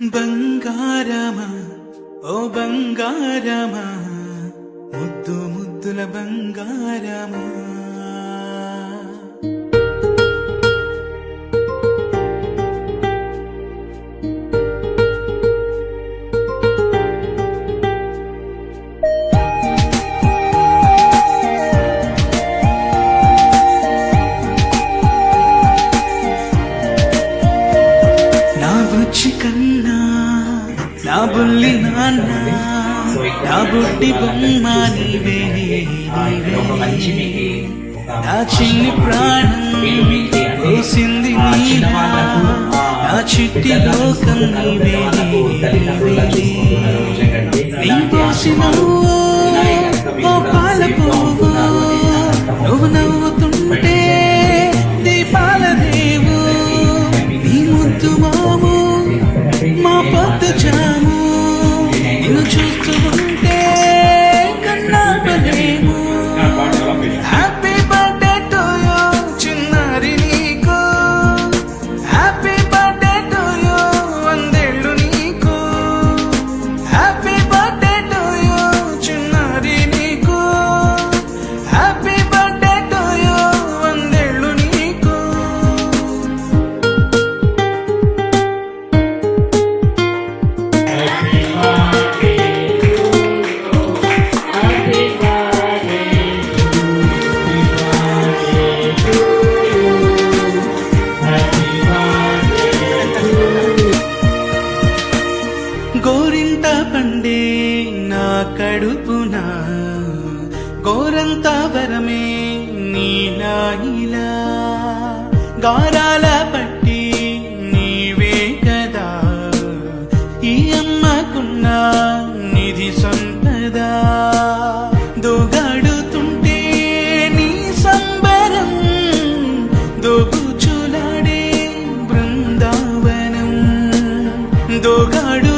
బంగారమా ఓ బంగారమా ముద్దు ముద్దుల బంగారమా నా కన్నా నా బుల్లి నాన్న నా బుడ్డి బొమ్మ నీవే నీవే. నా చిన్ని ప్రాణం పోసింది నీలా నా చిట్టి లోకం నీవే నీ పోసిన గోరింట పండే నా కడుపున గోరంత వరమే నీలా ఇలా గారాల పట్టి నీవే కదా ఈ అమ్మకున్న నిధి సంపద. దోగాడుతుంటే నీ సంబరం దోగుచులాడే బృందావనం. దోగాడు